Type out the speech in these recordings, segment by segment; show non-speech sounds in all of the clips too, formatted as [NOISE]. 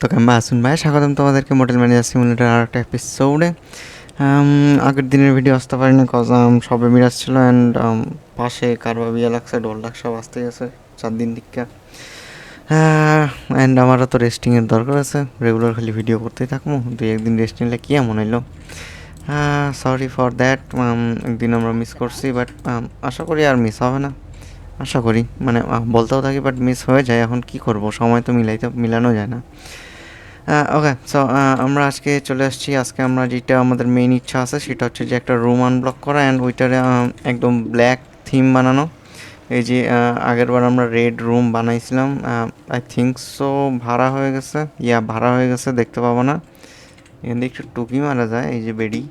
তো কেমন আসুন ভাই, স্বাগতম তোমাদেরকে মোটেল ম্যানেজার সিমুলেটার আর একটা এপিসোডে আগের দিনের ভিডিও আসতে পারিনি কজ সবে মিরাজ ছিল অ্যান্ড পাশে কারবা, বিয়া লাগছে ডোল ডাক সব আসতে গেছে চার দিন টিকা অ্যান্ড আমারও তো রেস্টিংয়ের দরকার আছে রেগুলার খালি ভিডিও করতেই থাকব, দুই একদিন রেস্ট নিলে কী এমন হইল? সরি ফর দ্যাট একদিন আমরা মিস করছি বাট আশা করি আর মিস হবে না। আশা করি মানে বলতেও থাকি বাট মিস হয়ে যায়, এখন কি করব? সময় তো মিলাইতে, মিলানো যায় না। ওকে সো আমরা আজকে চলে আসছি। আজকে আমরা যেটা আমাদের মেইন ইচ্ছা আছে, সেটা হচ্ছে যে একটা রুম আনব্লক করা অ্যান্ড ওইটারে একদম ব্ল্যাক থিম বানানো। এই যে আগেরবার আমরা রেড রুম বানাইছিলাম আই থিঙ্ক সো ভাড়া হয়ে গেছে। ইয়া ভাড়া হয়ে গেছে, দেখতে পাবো না। এখান থেকে একটু টুকি মারা যায়, এই যে বেডি।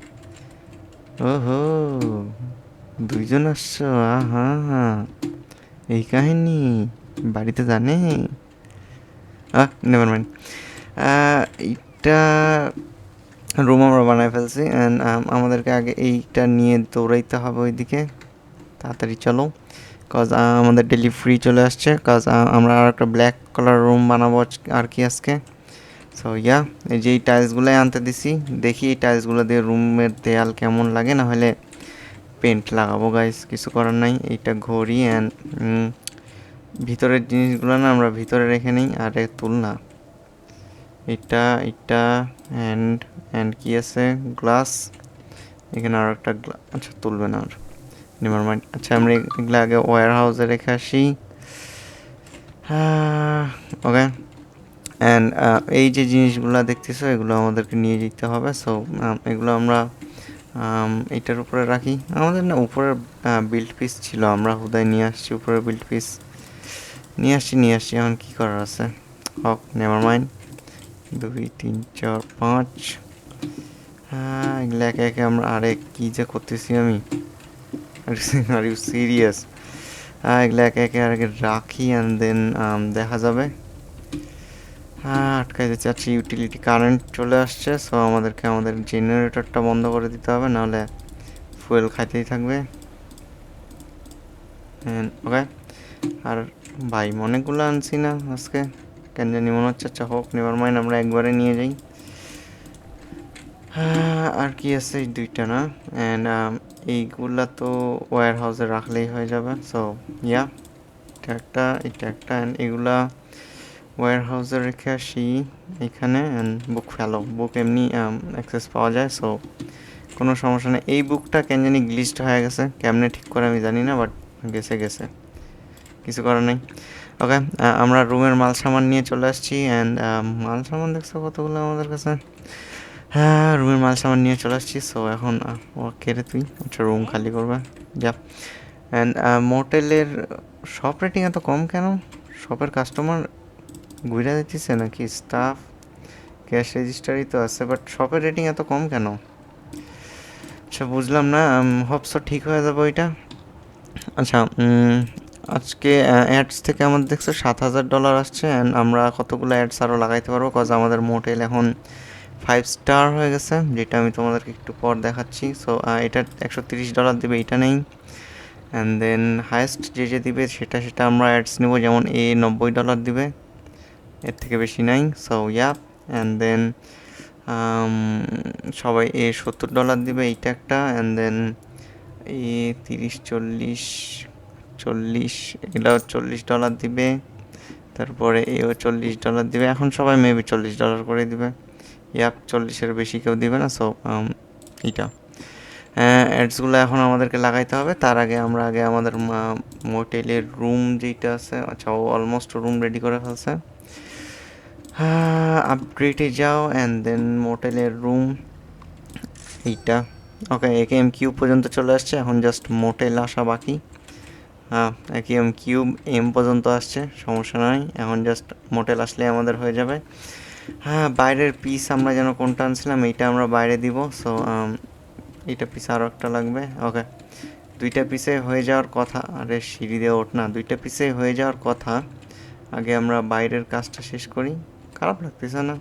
ওহো, দুইজন আসছো, আহা। এই কাহিনী, বাড়িতে জানে? আহ নেভার মাইন্ড এইটা রুম আমরা বানায় ফেলছি অ্যান্ড আমাদেরকে আগে এইটা নিয়ে দৌড়াইতে হবে ওইদিকে। তাড়াতাড়ি চলো কজ আমাদের ডেলি ফ্রি চলে আসছে। কজ আমরা আর একটা ব্ল্যাক কালার রুম বানাবো আর কি আজকে। সো ইয়া এই যে এই টাইলসগুলোই আনতে দিছি, দেখি এই টাইলসগুলো দিয়ে রুমের দেয়াল কেমন লাগে, না হলে পেন্ট লাগাবো গাইস কিছু করার নাই। এইটা ঘড়ি অ্যান্ড ভিতরের জিনিসগুলো না আমরা ভিতরে রেখে নিই, আর তুল না এটা এটা অ্যান্ড অ্যান্ড কি আছে? গ্লাস এখানে আর একটা আচ্ছা তুলবে না আর। নেভার মাইন্ড আচ্ছা আমরা এগুলো আগে ওয়ার হাউসে রেখে আসি। ওকে অ্যান্ড এই যে জিনিসগুলো দেখতেছো এগুলো আমাদেরকে নিয়ে যেতে হবে। সো এগুলো আমরা আম, এটার উপরে রাখি। আমাদের না উপরের বিল্ড পিস ছিল। আমরা হুদায় নিয়ে আসছি উপরের বিল্ড পিস নিয়ে আসছি নিয়ে আসছি। এখন কী করার আছে? হক নেভার মাইন্ড দুই, তিন, চার, পাঁচ। হ্যাঁ এগুলো একে একে আমরা আরে কী যে করতেছি আমি? আর ইউ সিরিয়াস হ্যাঁ এগুলো একে একে আর রাখি অ্যান্ড দেন দেখা যাবে। হ্যাঁ আটকাইতে চাচ্ছি ইউটিলিটি কারেন্ট চলে আসছে সো আমাদেরকে আমাদের জেনারেটরটা বন্ধ করে দিতে হবে, নাহলে ফুয়েল খাইতেই থাকবে। ওকে আর ভাই অনেকগুলো আনছি না আজকে। কেন জানি মনে হচ্ছে আচ্ছা হোক নেভার মাইন্ড আমরা একবারে নিয়ে যাই। আর কি আছে এই দুইটা না? অ্যান্ড এইগুলা তো ওয়্যার হাউসে রাখলেই হয়ে যাবে সো ইয়া এটা একটা এটা একটা অ্যান্ড এগুলা ওয়্যার হাউসে রেখে আসি এখানে অ্যান্ড বুক ফেলো বুক এমনি অ্যাক্সেস পাওয়া যায় সো কোনো সমস্যা নেই। এই বুকটা কেন জানি গ্লিস্ট হয়ে গেছে, কেমনে ঠিক করে আমি জানি না বাট গেছে গেছে। কিছু করার নেই। ওকে আমরা রুমের মাল সামান নিয়ে চলে আসছি অ্যান্ড মাল সামান দেখছ কতগুলো আমাদের কাছে? হ্যাঁ রুমের মাল সামান নিয়ে চলে আসছি সো এখন ও কেড়ে তুই আচ্ছা রুম খালি করবে, যা। অ্যান্ড মোটেলের শপ রেটিং এত কম কেন? শপের কাস্টমার ঘুরে দিতেছে নাকি? স্টাফ ক্যাশ রেজিস্টারই তো আছে বাট শপের রেটিং এত কম কেন? আচ্ছা বুঝলাম না হোপসো ঠিক হয়ে যাবে ওইটা। আচ্ছা আজকে অ্যাডস থেকে আমাদের দেখছে সাত হাজার ডলার আসছে অ্যান্ড আমরা কতগুলো অ্যাডস আরও লাগাইতে পারব কজ আমাদের মোটেল এখন ফাইভ স্টার হয়ে গেছে, যেটা আমি তোমাদেরকে একটু পর দেখাচ্ছি। সো এটা একশো তিরিশ ডলার দেবে, এটা নেই। অ্যান্ড দেন হায়েস্ট যে যে দিবে, সেটা সেটা আমরা অ্যাডস নেব, যেমন এ নব্বই ডলার দিবে, এর থেকে বেশি নাই। সো ইয়াপ অ্যান্ড দেন সবাই এ সত্তর ডলার দিবে, এইটা একটা। অ্যান্ড দেন এ তিরিশ চল্লিশ চল্লিশ এগুলো চল্লিশ ডলার দিবে। তারপরে এও চল্লিশ ডলার দিবে। এখন সবাই মেবি চল্লিশ ডলার করে দিবে। ইয়াপ, চল্লিশের বেশি কেউ দিবে না সো এইটা। অ্যাডসগুলো এখন আমাদেরকে লাগাইতে হবে। তার আগে আমরা আগে আমাদের মোটেলের রুম যেটা আছে আচ্ছা ও অলমোস্ট রুম রেডি করে ফেলছে। আপগ্রেডে যাও অ্যান্ড দেন মোটেলের রুম এইটা। ওকে একে এম কিউব পর্যন্ত চলে আসছে। এখন জাস্ট মোটেল আসা বাকি। হ্যাঁ এম কিউব এম পর্যন্ত আসছে, সমস্যা নাই। এখন জাস্ট মোটেল আসলে আমাদের হয়ে যাবে। হ্যাঁ বাইরের পিস আমরা যেন কোনটা আনছিলাম, এইটা আমরা বাইরে দিব। সো এইটা পিস আরও একটা লাগবে। ওকে দুইটা পিসে হয়ে যাওয়ার কথা। আরে, সিঁড়ি দিয়ে ওঠ না। দুইটা পিসে হয়ে যাওয়ার কথা। আগে আমরা বাইরের কাজটা শেষ করি। খারাপ লাগতেছে না।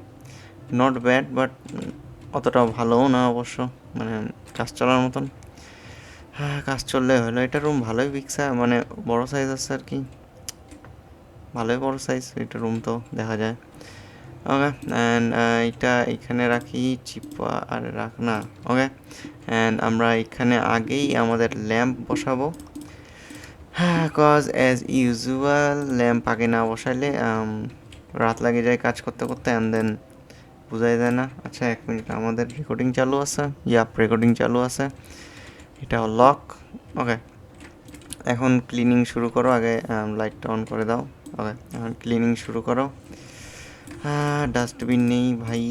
নট ব্যাড বাট অতটাও ভালোও না অবশ্য। মানে কাজ চলার মতন। হ্যাঁ কাজ চললে হলো এটা রুম ভালোই বিকসা মানে বড় সাইজ আছে আর কি। ভালোই বড় সাইজ এটা রুম তো দেখা যায়। ওকে অ্যান্ড এটা এখানে রাখি চিপা আর রাখ না ওকে অ্যান্ড আমরা এখানে আগেই আমাদের ল্যাম্প বসাবো। হ্যাঁ কজ অ্যাজ ইউজুয়াল ল্যাম্প আগে না বসাইলে um, রাত লাগে যায় কাজ করতে করতে অ্যান্ড দেন বোঝাই যায় না। আচ্ছা এক মিনিট আমাদের রেকর্ডিং চালু আছে। ইয়াপ রেকর্ডিং চালু আছে। এটা লক ওকে এখন ক্লিনিং শুরু করো, আগে লাইটটা অন করে দাও। ওকে এখন ক্লিনিং শুরু করো। হ্যাঁ ডাস্টবিন নেই ভাই।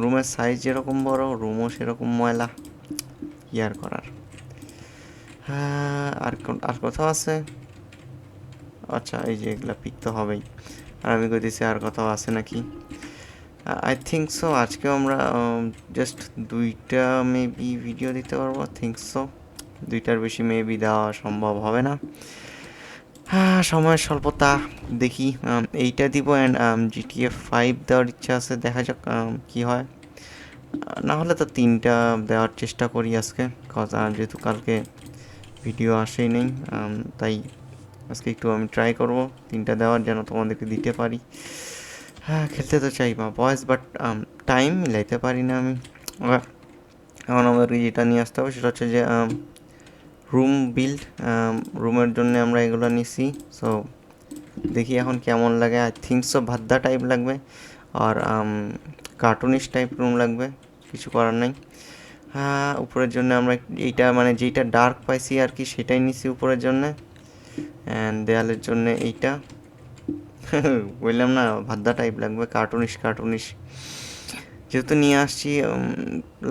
রুমের সাইজ যেরকম বড় রুমও সেরকম ময়লা। আর করার? হ্যাঁ আর আর কোথাও আছে? আচ্ছা এই যে এগুলা পিক তো হবেই। আর আমি কইতেছি আর কোথাও আছে নাকি? আই থিঙ্ক সো আজকেও আমরা জাস্ট দুইটা মেবি ভিডিও দিতে পারব থিঙ্ক সো দুইটার বেশি মেবি দেওয়া সম্ভব হবে না। সময়ের স্বল্পতা দেখি। এইটা দিব অ্যান্ড জিটিএফ ফাইভ দেওয়ার ইচ্ছা আছে, দেখা যাক কী হয়। না হলে তো তিনটা দেওয়ার চেষ্টা করি আজকে কজ যেহেতু কালকে ভিডিও আসেই নেই তাই আজকে একটু আমি ট্রাই করব তিনটা দেওয়ার যেন তোমাদেরকে দিতে পারি। হ্যাঁ খেলতে তো চাই বা বয়স বাট টাইম মিলাইতে পারি না আমি। এখন আমাদেরকে যেটা নিয়ে আসতে হবে সেটা হচ্ছে যে রুম বিল্ড রুমের জন্য আমরা এগুলো নিছি। সো দেখি এখন কেমন লাগে। আই থিঙ্ক সো ভাদ্দা টাইপ লাগবে। আর কার্টুনিশ টাইপ রুম লাগবে। কিছু করার নাই। হ্যাঁ উপরের জন্য আমরা এইটা মানে যেইটা ডার্ক পাইছি আর কি, সেটাই নিছি উপরের জন্য। অ্যান্ড দেয়ালের জন্য এইটা। [LAUGHS] বললাম না ভাদ্দা টাইপ লাগবে। কার্টুনিশ কার্টুনিশ যেহেতু নিয়ে আসছি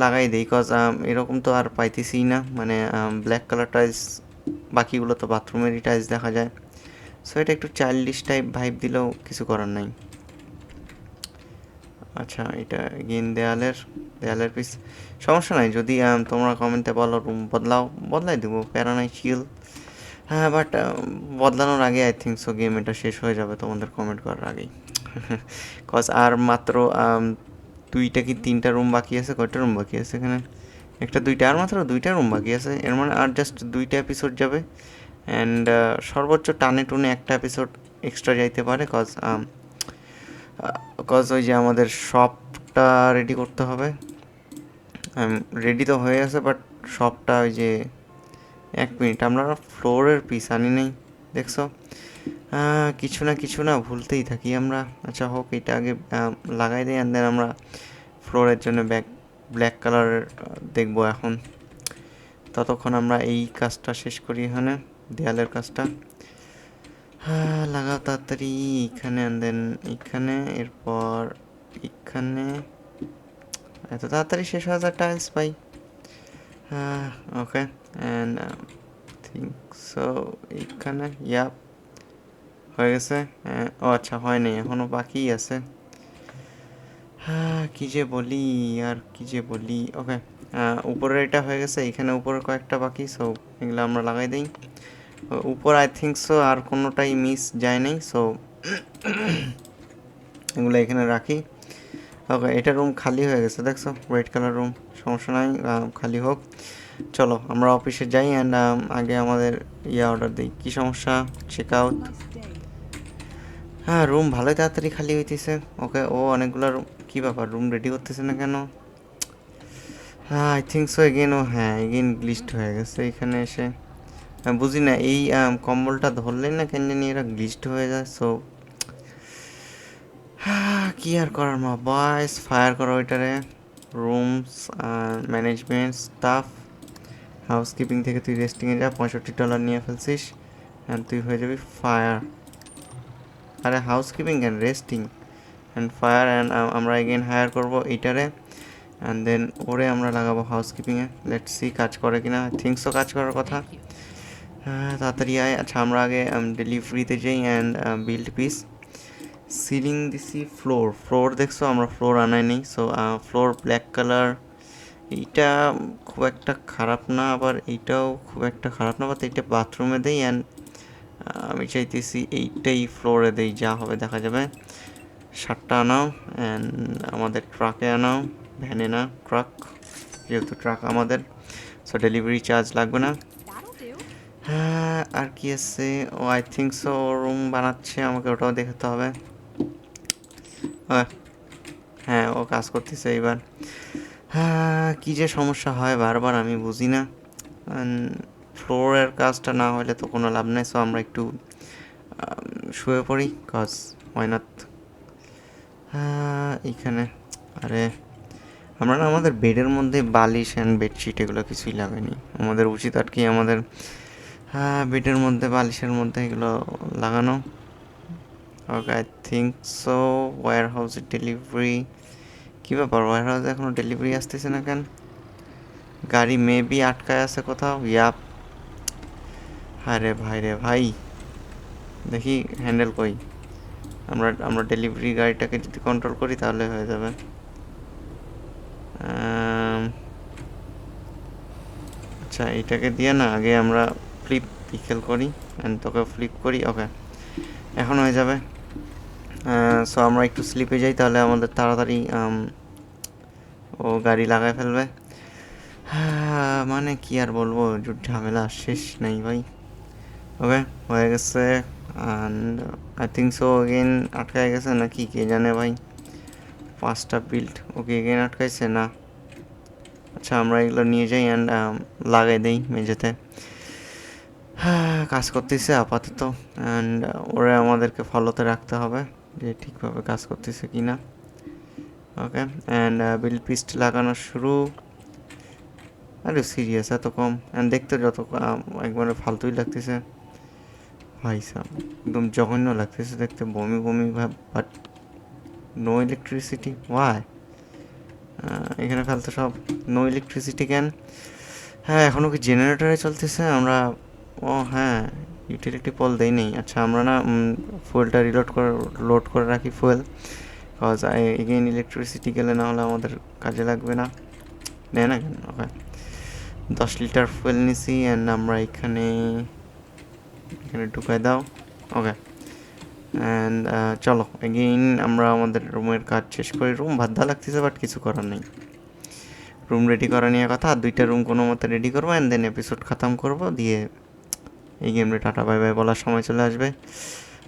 লাগাই দেই কজ এরকম তো আর পাইতেছি না। মানে ব্ল্যাক কালার টাইলস বাকিগুলো তো বাথরুমেরই টাইলস দেখা যায়। সো এটা একটু চাইল্ডিশ টাইপ ভাইব দিলেও কিছু করার নাই। আচ্ছা এটা গেন দেয়ালের দেয়ালের পিস সমস্যা নাই, যদি তোমরা কমেন্টে বলো রুম বদলাও, বদলাই দেবো প্যারা নাই চিল হ্যাঁ বাট বদলানোর আগে আই থিঙ্ক সো গেম এটা শেষ হয়ে যাবে তোমাদের কমেন্ট করার আগেই। [LAUGHS] কজ আর মাত্র দুইটা কি তিনটা রুম বাকি আছে? কয়টা রুম বাকি আছে এখানে? একটা, দুইটা আর মাত্র দুইটা রুম বাকি আছে। এর মানে আর জাস্ট দুইটা এপিসোড যাবে। অ্যান্ড সর্বোচ্চ টানে টুনে একটা এপিসোড এক্সট্রা যাইতে পারে কজ কজ ওই যে আমাদের শপটা রেডি করতে হবে। রেডি তো হয়ে আছে বাট শপটা ওই যে এক মিনিট আমরা ফ্লোরের পিস আনি নেই, দেখছ? কিছু না কিছু না ভুলতেই থাকি আমরা। আচ্ছা হোক, এটা আগে লাগাই দিই অ্যান্ড দেন আমরা ফ্লোরের জন্য ব্যাক ব্ল্যাক কালারের দেখব এখন। ততক্ষণ আমরা এই কাজটা শেষ করি এখানে, দেয়ালের কাজটা। হ্যাঁ লাগাও তাড়াতাড়ি, এখানে অ্যান্ড দেন এখানে, এরপর এখানে। এত তাড়াতাড়ি শেষ হয়ে যায় টাইলস পাই। হ্যাঁ ওকে অ্যান্ড থিঙ্ক সো এইখানে ইয়াপ হয়ে গেছে। ও আচ্ছা হয়নি এখনও বাকি আছে। হ্যাঁ কি যে বলি, আর কি যে বলি। ওকে উপরের এটা হয়ে গেছে, এখানে উপরে কয়েকটা বাকি সো এগুলো আমরা লাগাই দিই। উপর আই থিঙ্ক সো আর কোনোটাই মিস যায় নাই সো এগুলো এখানে রাখি। ওকে এটা রুম খালি হয়ে গেছে, দেখছ? রেড কালার রুম সমস্যা নাই খালি হোক। চলো, আমরা অফিসে যাই অ্যান্ড আগে আমাদের ইয়ে অর্ডার দিই। কী সমস্যা? চেক আউট হ্যাঁ রুম ভালোই তাড়াতাড়ি খালি হইতেছে। ওকে, ও অনেকগুলো রুম কী ব্যাপার রুম রেডি করতেছে না কেন? হ্যাঁ আই থিঙ্ক সো এগেন ও হ্যাঁ এগেন গ্লিস্ট হয়ে গেছে এখানে এসে। বুঝি না, এই কম্বলটা ধরলেই না কেন জানি এরা গ্লিস্ট হয়ে যায় সো কি আর করার মা বয়স ফায়ার করো ওইটারে। রুমস ম্যানেজমেন্ট স্টাফ হাউসকিপিং থেকে তুই রেস্টিংয়ে যা, পঁয়ষট্টি ডলার নিয়ে ফেলছিস তুই হয়ে যাবি ফায়ার আরে housekeeping and resting and fire and আমরা এগেন হায়ার করব এইটারে অ্যান্ড দেন ওরে আমরা লাগাবো হাউসকিপিংয়ে লেট সি কাজ করে কিনা। থিংসও কাজ করার কথা। হ্যাঁ তাড়াতাড়ি আয়। আচ্ছা আমরা আগে ডেলিভারিতে যাই অ্যান্ড বিল্ড পিস সিলিং দিছি ফ্লোর ফ্লোর দেখছ আমরা ফ্লোর আনাই নেই। সো ফ্লোর ব্ল্যাক কালার এইটা খুব একটা খারাপ না আবার এইটাও খুব একটা খারাপ না বাট এইটা বাথরুমে দেই অ্যান্ড আমি চাইতেছি এইটাই ফ্লোরে দেই যা হবে দেখা যাবে। শার্টটা আনাও অ্যান্ড আমাদের ট্রাকে আনাও ভ্যানে না ট্রাক যেহেতু ট্রাক আমাদের সো ডেলিভারি চার্জ লাগবে না। হ্যাঁ আর কি আছে? ও আই থিঙ্ক সো রুম বানাচ্ছে আমাকে ওটাও দেখতে হবে। হ্যাঁ ও কাজ করতেছে এইবার। হ্যাঁ কী যে সমস্যা হয় বারবার আমি বুঝি না। ফ্লোরের কাজটা না হলে তো কোনো লাভ নেই সো আমরা একটু শুয়ে পড়ি কজ ওয়াইনাথ হ্যাঁ এইখানে, আরে, আমরা না আমাদের বেডের মধ্যে বালিশ অ্যান্ড বেডশিট এগুলো কিছুই লাগাইনি। আমাদের উচিত আর কি আমাদের হ্যাঁ বেডের মধ্যে বালিশের মধ্যে এগুলো লাগানো। ওকে আই থিঙ্ক সো ওয়ার হাউসের ডেলিভারি কী ব্যাপার? ওয়ার হাউসে এখনও ডেলিভারি আসতেছে না কেন? গাড়ি মেবি আটকায় আছে কোথাও? ইয়াপ আরে ভাই রে ভাই। দেখি হ্যান্ডেল কই আমরা আমরা ডেলিভারি গাড়িটাকে যদি কন্ট্রোল করি তাহলে হয়ে যাবে। আচ্ছা এইটাকে দিয়ে না আগে আমরা ফ্লিপ পিকেল করি অ্যান্ড তোকে ফ্লিপ করি ওকে এখন হয়ে যাবে। সো আমরা একটু স্লিপে যাই তাহলে আমাদের তাড়াতাড়ি ও গাড়ি লাগায় ফেলবে। মানে কি আর বলব ঝামেলা, শেষ নেই ভাই। ওকে হয়ে গেছে and I think so again আটকায় গেছে নাকি কে জানে ভাই পাঁচটা বিল্ড ওকে এগেন আটকাইছে না আচ্ছা আমরা এগুলো নিয়ে যাই অ্যান্ড লাগাই দিই মেঝেতে কাজ করতেছে আপাতত অ্যান্ড ওরা আমাদেরকে ফলোতে রাখতে হবে যে ঠিকভাবে কাজ করতেছে কি না ওকে অ্যান্ড বিল পিস্ট লাগানো শুরু আরে সিরিয়াস এত কম অ্যান্ড দেখতে যত একবারে ফালতুই লাগতেছে ভাই সাহ একদম জঘন্য লাগতেছে দেখতে, বমি বমি ভাব বাট নো ইলেকট্রিসিটি ওয়াই এখানে ফেলতে সব নো ইলেকট্রিসিটি কেন? হ্যাঁ এখনও কি জেনারেটরে চলতেছে? আমরা, ও হ্যাঁ ইউটিলিটি পোল দেই নেই। আচ্ছা আমরা না ফুয়েলটা রিলোড করে লোড করে রাখি ফুয়েল কজ এগেইন ইলেকট্রিসিটি গেলে না হলে আমাদের কাজে লাগবে না। নেয় না কেন? ওকে দশ লিটার ফুয়েল নিছি অ্যান্ড আমরা এখানে এখানে ঢুকাই দাও। ওকে অ্যান্ড চলো এগেইন আমরা আমাদের রুমের কাজ শেষ করি। রুম ভাদ্দা লাগতেছে বাট কিছু করার নেই। রুম রেডি করা নিয়ে কথা আর দুইটা রুম কোনো মতে রেডি করব অ্যান্ড দেন এপিসোড খতম করব দিয়ে এই গেমটা টাটা বাই বাই বলার সময় চলে আসবে।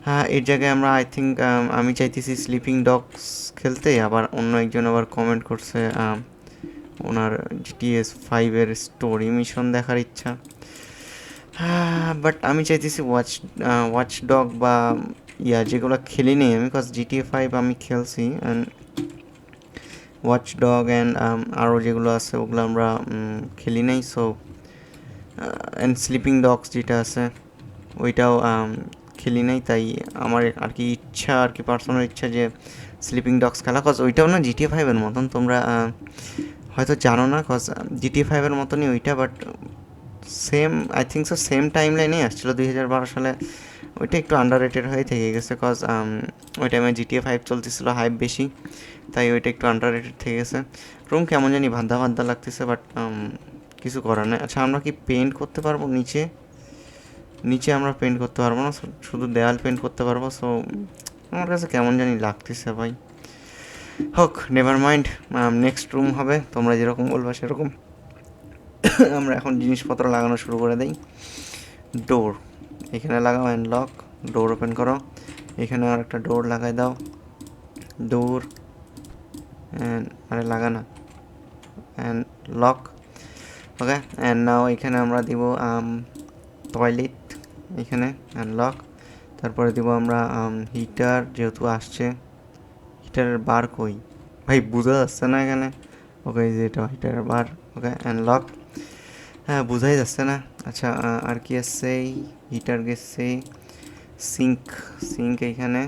হ্যাঁ এর জায়গায় আমরা আই থিঙ্ক আমি চাইতেছি স্লিপিং ডগস খেলতে আবার অন্য একজন আবার কমেন্ট করছে আম, ওনার জিটিএস ফাইভের স্টোরি মিশন দেখার ইচ্ছা। বাট আমি চাইতেছি ওয়াচ ওয়াচ ডগ বা, ইয়া, যেগুলো খেলি নেই আমি কজ জিটিএ ফাইভ আমি খেলছি অ্যান্ড ওয়াচ ডগ অ্যান্ড আরও যেগুলো আছে, ওগুলো আমরা খেলি নাই সো অ্যান্ড স্লিপিং ডগস যেটা আছে, ওইটাও খেলি নাই, তাই আমার আর কি ইচ্ছা, আর কি পার্সোনাল ইচ্ছা যে স্লিপিং ডগস খেলা কজ ওইটাও না জিটিএ ফাইভের মতন, তোমরা হয়তো জানো না কজ জিটিএ ফাইভের মতনই ওইটা but same I think so same time লাইনেই আসছিল, দুই হাজার বারো সালে। ওইটা একটু আন্ডার রেটেড হয়ে থেকে গেছে কজ ওই টাইমে জিটিএ ফাইভ চলতেছিল হাইপ বেশি, তাই ওইটা একটু আন্ডার রেটেড থেকে গেছে। রুম কেমন জানি ভাদ্দা ভাদ্দা লাগতেছে বাট কিছু করার নেই। আচ্ছা আমরা কি পেন্ট করতে পারব নিচে? নিচে আমরা পেন্ট করতে পারব না শুধু দেওয়াল পেন্ট করতে পারব সো আমার কাছে কেমন জানি লাগতেছে ভাই। হোক নেভার মাইন্ড নেক্সট রুম হবে, তোমরা যেরকম বলবা সেরকম। [COUGHS] আমরা এখন জিনিসপত্র লাগানো শুরু করে দেই। ডোর এখানে লাগাও অ্যান্ড লক ডোর ওপেন করো। এখানে আর একটা ডোর লাগাই দাও। ডোর অ্যান্ড আরে লাগা না and lock okay and now এখানে আমরা দিব টয়লেট এখানে অ্যান্ড লক তারপরে দিব আমরা হিটার যেহেতু আসছে। হিটারের বার কই? ভাই, বোঝা যাচ্ছে না এখানে। ওকে যে এটা হিটারের বার ওকে অ্যান্ড লক হ্যাঁ বোঝাই যাচ্ছে না। আচ্ছা আর কি আছে? হিটার গেছে। সিঙ্ক সিঙ্ক এইখানে।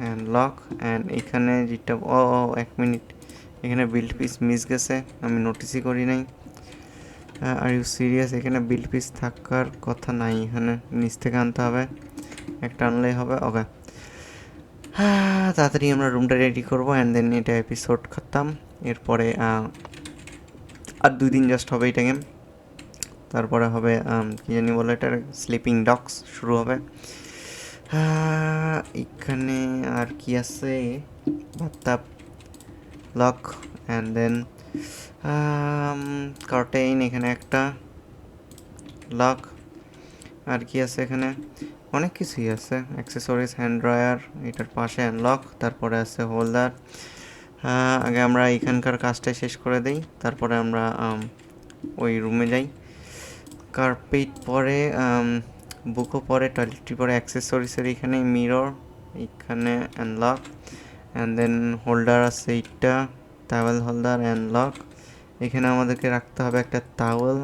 অ্যান্ড লক অ্যান্ড এখানে যেটা ও ও, এক মিনিট। এখানে বিল্ড পিস মিস গেছে। আমি নোটিসই করি নাই। আর ইউ সিরিয়াস এখানে বিল্ড পিস থাকার কথা নাই। এখানে নিচ থেকে আনতে হবে। একটা আনলেই হবে। ওকে হ্যাঁ তাড়াতাড়ি আমরা রুমটা রেডি করব অ্যান্ড দেন এটা এপিসোড খতম এরপরে আর দুই দিন জাস্ট হবে এটা গেম তারপরে হবে কি জানি বলে এটার স্লিপিং ডগস শুরু হবে। এখানে আর কি আছে? ভাত্তাপ লক অ্যান্ড দেন কার্টেইন এখানে একটা লক আর কি আছে এখানে? অনেক কিছুই আছে। অ্যাক্সেসরিজ হ্যান্ড ড্রায়ার এটার পাশে লক তারপরে আছে হোল্ডার আগে আমরা এখানকার কাজটা শেষ করে দিই, তারপরে আমরা ওই রুমে যাই। কার্পেট পরে বুকও পরে, টয়লেটটি পরে অ্যাক্সেসরিজের এখানে মিরর, এখানে and lock and then holder আছে এইটা টাওয়েল হোল্ডার অ্যান্ড লক এখানে আমাদেরকে রাখতে হবে একটা টাওয়েল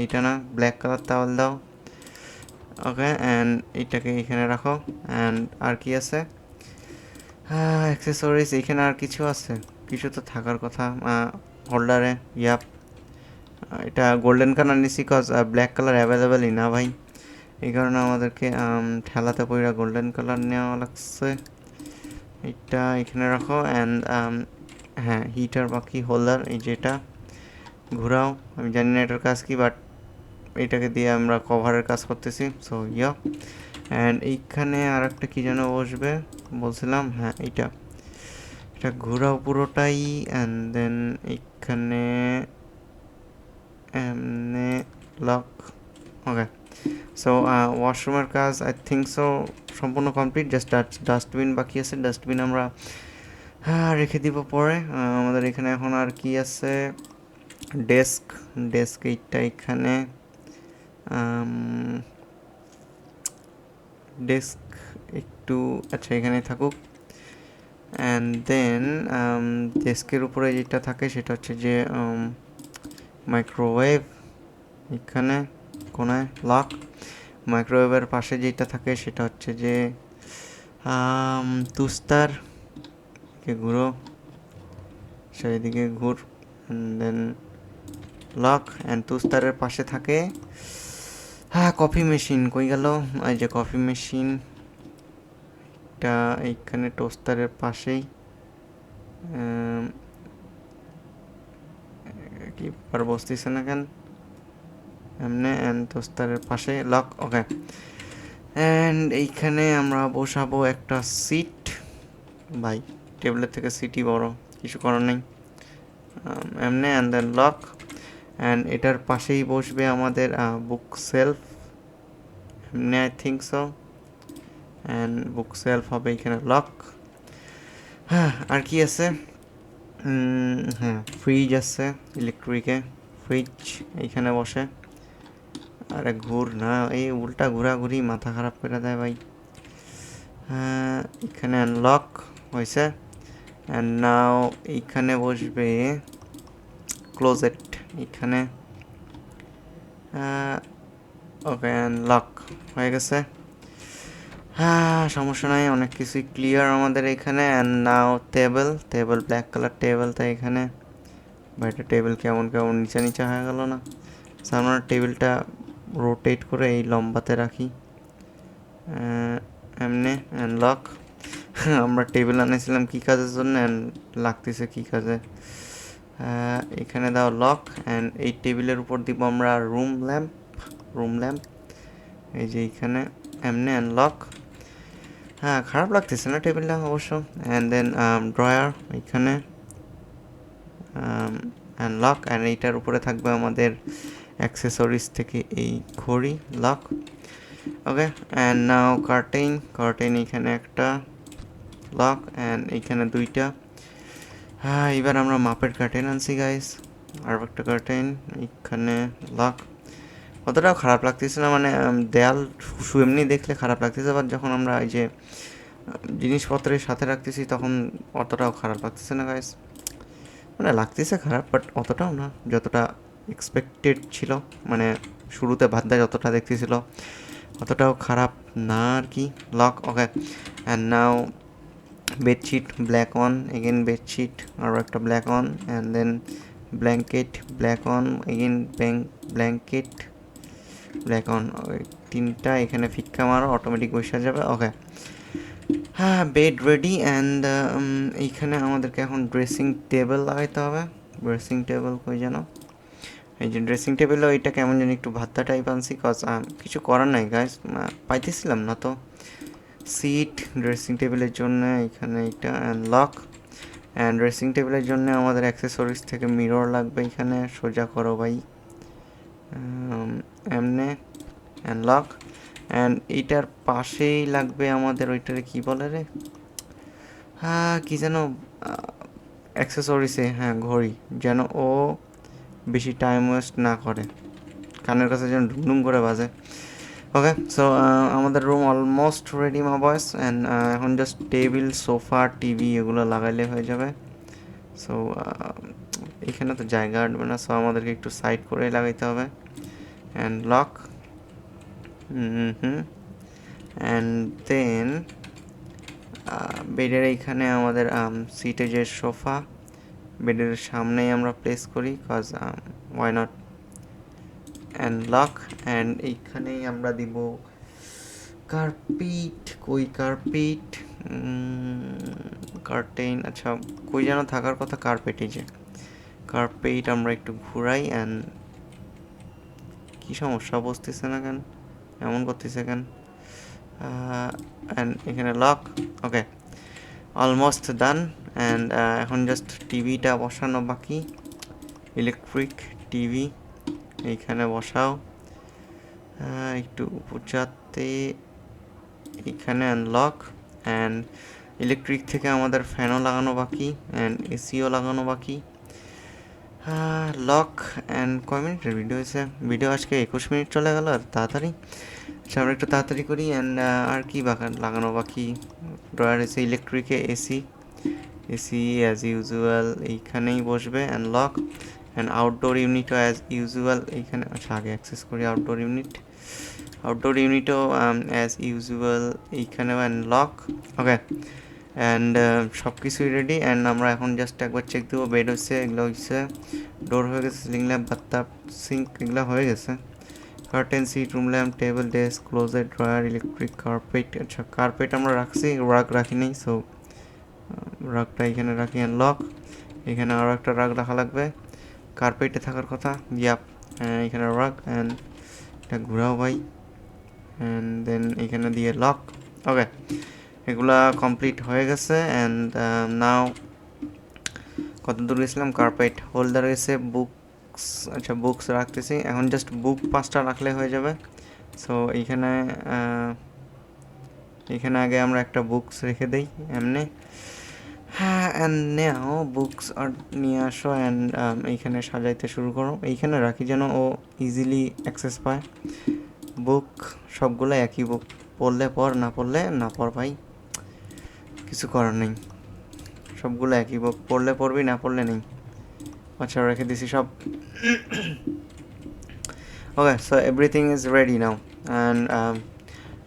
এইটা না ব্ল্যাক কালার টাওয়েল দাও। ওকে অ্যান্ড এইটাকে এখানে রাখো অ্যান্ড আর কি আছে? অ্যাক্সেসরিজ এখানে আর কিছু আছে? কিছু তো থাকার কথা হোল্ডারে ইয়াপ এটা গোল্ডেন কালার নিছি কজ ব্ল্যাক কালার অ্যাভেলেবেলই না ভাই। এই কারণে আমাদেরকে ঠেলাতে পইরা গোল্ডেন কালার নেওয়া লাগছে। এটা এখানে রাখো অ্যান্ড হ্যাঁ হিটার বাকি হোল্ডার এই যেটা। ঘোরাও, আমি জানি না এটার কাজ কি বাট এটাকে দিয়ে আমরা কভারের কাজ করতেছি সো ইয়া অ্যান্ড এইখানে আর একটা কী যেন বসবে, বলছিলাম হ্যাঁ এইটা। এটা ঘোরাও পুরোটাই অ্যান্ড দেন এইখানে লক ওকে সো ওয়াশরুমের কাজ আই থিঙ্ক সো সম্পূর্ণ কমপ্লিট জাস্ট ডাস্টবিন বাকি আছে ডাস্টবিন আমরা হ্যাঁ রেখে দিব পরে। আমাদের এখানে এখন আর কি আছে? ডেস্ক ডেস্ক এইটা এখানে ডেস্ক একটু আচ্ছা এখানে থাকুক। অ্যান্ড দেন ডেস্কের উপরে যেটা থাকে, সেটা হচ্ছে যে মাইক্রোওয়েভ এখানে, কোনায় লক মাইক্রোওয়েভের পাশে যেটা থাকে সেটা হচ্ছে যে তুস্তার ঘুরো সেদিকে ঘুর দেন লক অ্যান্ড তুস্তারের পাশে থাকে হ্যাঁ কফি মেশিন কই গেল? এই যে কফি মেশিন এটা এইখানে টোস্টারের পাশেই আম, কি আর বসতেছে না কেন? এমনি অ্যান্ড টোস্টারের পাশে লক ওকে অ্যান্ড এইখানে আমরা বসাবো একটা সিট ভাই টেবিলের থেকে সিটই বড় কিছু করার নেই। এমনি অ্যান্ড দেন লক অ্যান্ড এটার পাশেই বসবে আমাদের বুক সেলফ এমনি I think so and book shelf হবে এখানে লক হ্যাঁ [SIGHS] আর কি আছে? হ্যাঁ ফ্রিজ আছে ইলেকট্রিকে ফ্রিজ এইখানে বসে। আরে ঘুর না, এই উল্টা ঘোরাঘুরি, মাথা খারাপ করে দেয় ভাই। হ্যাঁ এখানে আনলক হয়েছে। অ্যান্ড নাও এইখানে বসবে ক্লোজেট এখানে ওকে লক হয়ে গেছে। হ্যাঁ সমস্যা নাই, অনেক কিছুই ক্লিয়ার আমাদের এখানে। And now table table black colour table তাই এখানে। বাইরেটা টেবিল কেমন কেমন, নিচে নিচে হয়ে গেল না। আমরা টেবিলটা রোটেট করে এই লম্বাতে রাখি। এমনি অ্যান্ড লক [LAUGHS] আমরা টেবিল আনেছিলাম কী কাজের জন্য অ্যান্ড লাগতেছে কী কাজে। এখানে দাও লক অ্যান্ড এই টেবিলের উপর দিব আমরা রুম ল্যাম্প রুম ল্যাম্প এই যে এইখানে এমনি অ্যান্ড লক হ্যাঁ খারাপ লাগতেছে না টেবিলটা অবশ্য। অ্যান্ড দেন ড্রয়ার এখানে অ্যান্ড লক অ্যান্ড এইটার উপরে থাকবে আমাদের অ্যাক্সেসরিজ থেকে এই ঘড়ি lock okay and now curtain curtain এখানে একটা লক অ্যান্ড এইখানে দুইটা। হ্যাঁ এবার আমরা মাপের কার্টেন আনছি গাইস আর একটা কার্টেন এখানে লক অতটাও খারাপ লাগতেছে না মানে দেয়াল এমনি দেখলে খারাপ লাগতেছে বাট যখন আমরা এই যে জিনিসপত্রের সাথে রাখতেছি, তখন অতটাও খারাপ লাগতেছে না গাইস মানে লাগতেছে খারাপ বাট অতটাও না, যতটা এক্সপেক্টেড ছিল মানে শুরুতে ভাদ্দা যতটা দেখতেছিল, অতটাও খারাপ না আর কি lock okay and now bedsheet black on again bedsheet আরও একটা black on and then blanket black on again bank blanket on ওই তিনটা, এখানে ফিক্কা মারো অটোমেটিক বসে যাবে ওকে হ্যাঁ বেড রেডি অ্যান্ড এইখানে আমাদেরকে এখন ড্রেসিং টেবিল লাগাইতে হবে। ড্রেসিং টেবিল কই যেন এই যে ড্রেসিং টেবিলও এটা কেমন জানি একটু ভাত্তা টাইপ আনছি কজ কিছু করার নাই গাইস পাইতেছিলাম না তো। সিট ড্রেসিং টেবিলের জন্য এখানে এটা অ্যান্ড লক অ্যান্ড ড্রেসিং টেবিলের জন্য আমাদের অ্যাক্সেসরিজ থেকে মিরর লাগবে এখানে, সোজা করো ভাই। এমনে অ্যান্ড লক অ্যান্ড এইটার পাশেই লাগবে আমাদের ওইটারে কি বলে রে? হ্যাঁ কী যেন অ্যাক্সেসরিসে হ্যাঁ ঘড়ি, যেন ও বেশি টাইম ওয়েস্ট না করে। কানের কাছে যেন ডুমডুম করে বাজে। ওকে সো আমাদের রুম অলমোস্ট রেডি মা বয়স অ্যান্ড এখন জাস্ট টেবিল সোফা টিভি এগুলো লাগাইলে হয়ে যাবে। সো এখানে তো জায়গা আটবে না সো আমাদেরকে একটু সাইড করেই লাগাইতে হবে। And lock hmm and then বেডের এইখানে আমাদের সিটে যে সোফা, বেডের সামনেই আমরা প্লেস করি cause why not and lock and এইখানেই আমরা দিব কার্পিট কই কার্পিট কার্টেন আচ্ছা কই যেন থাকার কথা কার্পেটই যে। কার্পেট আমরা একটু ঘুরাই অ্যান্ড কী সমস্যা বসতেছে না কেন? এমন করতেছে কেন? অ্যান্ড এখানে lock okay almost done and এখন জাস্ট টিভিটা বসানো বাকি। ইলেকট্রিক টিভি এইখানে বসাও। একটু উপচাতে এখানে আনলক অ্যান্ড ইলেকট্রিক থেকে আমাদের ফ্যানও লাগানো বাকি অ্যান্ড এসিও লাগানো বাকি। লক অ্যান্ড কয় মিনিটের ভিডিও হয়েছে ভিডিও আজকে একুশ মিনিট চলে গেল, আর তাড়াতাড়ি। আচ্ছা আমরা একটু তাড়াতাড়ি করি অ্যান্ড আর কি বাগান লাগানো বাকি? ড্রয়ার এসে ইলেকট্রিকে এসি এসি অ্যাজ ইউজুয়াল এইখানেই বসবে অ্যান্ড লক অ্যান্ড আউটডোর ইউনিটও অ্যাজ ইউজুয়াল এইখানে আচ্ছা আগে অ্যাক্সেস করি আউটডোর ইউনিট আউটডোর ইউনিটও অ্যাজ ইউজুয়াল এইখানে অ্যান্ড লক ওকে অ্যান্ড সব কিছুই রেডি অ্যান্ড আমরা এখন জাস্ট একবার চেক দেবো বেড হচ্ছে এগুলো হচ্ছে ডোর হয়ে গেছে সিলিং ল্যাম্প বাত্তাপ সিঙ্ক এগুলো হয়ে গেছে। Curtain seat room lamp table desk closet drawer electric carpet আচ্ছা কার্পেট আমরা রাখছি রাগ রাখি নেই সো রাগটা এখানে রাখি অ্যান্ড লক এখানে আরও একটা রাগ রাখা লাগবে। কার্পেটে থাকার কথা ইয়াপ এখানে রাগ অ্যান্ড এটা ঘোরাও ভাই। অ্যান্ড দেন এখানে দিয়ে লক ওকে এগুলা কমপ্লিট হয়ে গেছে অ্যান্ড নাও কত দূর গেছিলাম? কার্পেট হোল্ডার গেছে বুকস আচ্ছা বুকস রাখতেছি। এখন জাস্ট বুক পাঁচটা রাখলে হয়ে যাবে। সো এইখানে এখানে আগে আমরা একটা বুকস রেখে দিই এমনি। হ্যাঁ অ্যান্ড নেও বুকস আর নিয়ে আসো অ্যান্ড এইখানে সাজাইতে শুরু করো। এইখানে রাখি যেন ও ইজিলি অ্যাক্সেস পায়। বুক সবগুলো একই বুক পড়লে পর না পড়লে না পড় ভাই। কিছু করার নেই। সবগুলো একই পড়লে পড়বি, না পড়লে নেই। আচ্ছা রেখে দিছি সব। Okay so everything is ready now and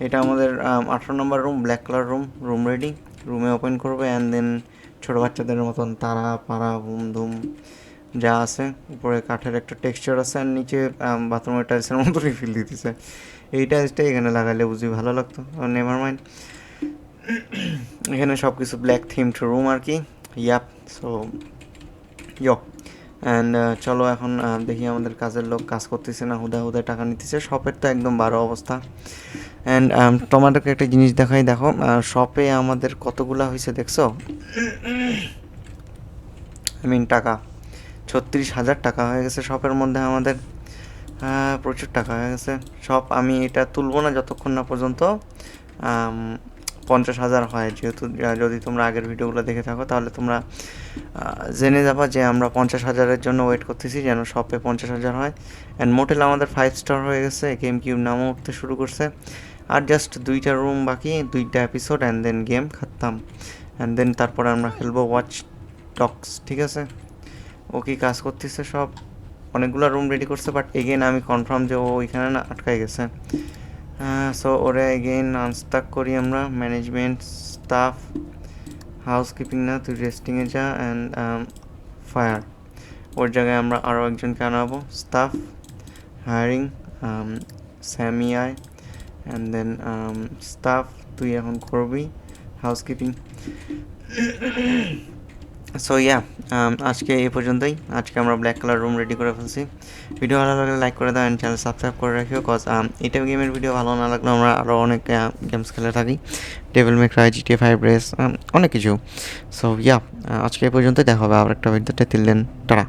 এটা আমাদের আঠারো number room black colour room room ready রুমে ওপেন করবে অ্যান্ড দেন ছোটো বাচ্চাদের মতন তারা, পাড়া বুম ধুম, যা আছে। উপরে কাঠের একটা টেক্সচার আছে আর নিচে বাথরুমের টাইলসের মতনই ফিল দিতেছে। এই টাইলসটাই এখানে লাগালে বুঝি ভালো লাগতো। নেভার মাইন্ড এখানে সব কিছু ব্ল্যাক থিম থিমড রুম আর কি। ইয়াপ সো ইয় অ্যান্ড চলো এখন দেখি আমাদের কাজের লোক কাজ করতেছে না হুদা হুদা টাকা নিতেছে। শপের তো একদম বারো অবস্থা। অ্যান্ড তোমাদেরকে একটা জিনিস দেখাই দেখো শপে আমাদের কতগুলা হয়েছে দেখছ? আই মিন টাকা। ছত্রিশ হাজার টাকা হয়ে গেছে শপের মধ্যে আমাদের। প্রচুর টাকা হয়ে গেছে। শপ আমি এটা তুলবো না যতক্ষণ না পর্যন্ত। আম, পঞ্চাশ হাজার হয়। যেহেতু যদি তোমরা আগের ভিডিওগুলো দেখে থাকো, তাহলে তোমরা জেনে যাবা যে আমরা পঞ্চাশ হাজারের জন্য ওয়েট করতেছি যেন শপে পঞ্চাশ হাজার হয়। অ্যান্ড মোটেল আমাদের ফাইভ স্টার হয়ে গেছে গেম কিউব নামও উঠতে শুরু করছে। আর জাস্ট দুইটা রুম বাকি, দুইটা এপিসোড অ্যান্ড দেন গেম খাতাম অ্যান্ড দেন তারপরে আমরা খেলব ওয়াচ টক্স ঠিক আছে? ও কি কাজ করতেছে সব? অনেকগুলো রুম রেডি করছে বাট এগেন আমি কনফার্ম যে ও ওইখানে না আটকাই গেছে। সো ওরে এগেইন আনস্টাক করি আমরা। ম্যানেজমেন্ট স্টাফ হাউসকিপিং না, তুই রেস্টিংয়ে যা অ্যান্ড ফায়ার ওর জায়গায় আমরা আরও একজনকে আনাবো। Staff hiring Sammy I and then staff তুই এখন করবি। হাউসকিপিং সো ইয়া আজকে এই পর্যন্তই। আজকে আমরা ব্ল্যাক কালার রুম রেডি করে ফেলছি। ভিডিও ভালো লাগলে লাইক করে দাও অ্যান্ড চ্যানেল সাবস্ক্রাইব করে রাখিও কজ এটা গেমের ভিডিও ভালো না লাগলে আমরা আরও অনেক গেমস খেলে থাকি। টেবিল মেক্রাই জিটি ফাইভ রেস অনেক কিছু। সো ইয়া আজকে এই পর্যন্তই। দেখা হবে আবার একটা ভিডিওতে তিল দেন টাটা